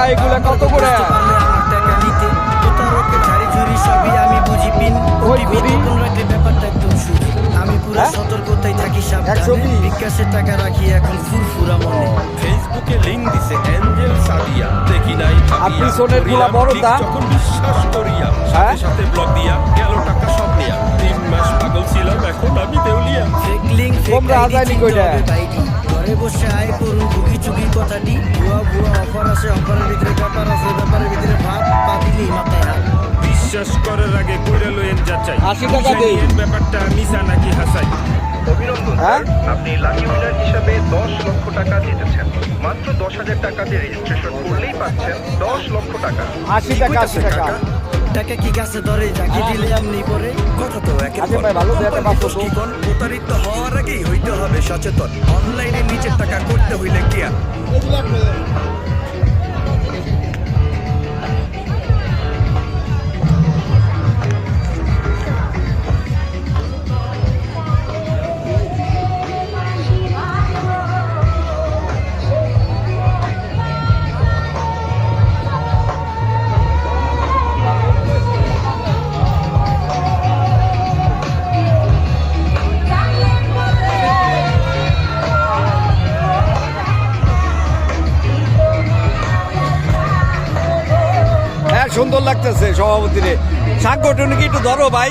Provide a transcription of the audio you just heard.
টাকা এগুলা কত করে আমি পুরো? সতর্কতায় থাকি সাবধানে বিকাশে টাকা রাখি এখন ফুরফুরা মনে ফেসবুকে লিংক দিছে এঞ্জেল সাদিয়া দেখি নাই গুলা? যখন বিশ্বাস করিয়া হ্যাঁ? সাথে সাথে ব্লক দিয়া গেল টাকা সব নিয়া তিন মাস পাগল ছিলাম এখন আমি দেউলিয়া ফেক লিংক ফেক আইডি কইরা। ঘরে বসে আয় করুন ভুগি চুগি কথাটি। ভুয়া ভুয়া অফার আছে অফারের ভিতরে ব্যাপার আছে ব্যাপারের ভিতরে ভাব পাবিলি মাথায় হাত। বিশ্বাস করার আগে কইরা লইেন যাচাই। 80 টাকা দেই। ব্যাপারটা মিছা নাকি হাসাই? অভিনন্দন। হ্যাঁ? আপনি লাকি উইনার হিসাবে দশ লক্ষ টাকা জিতেছেন। মাত্র দশ হাজার টাকা দিয়ে রেজিস্ট্রেশন করলেই পাচ্ছেন দশ লক্ষ টাকা। আশি টাকা আশি টাকা। টাকা কি গাছে ধরে জাকি দিলে এমনি পরে? কথা তো একের পর ভালো? প্রতারিত হওয়ার আগেই হইতে হবে সচেতন। অনলাইনে নিজের টাকা করতে হইলে কি সুন্দর লাগতেছে সভাপতি রে সাংগঠনিক একটু ধরো ভাই।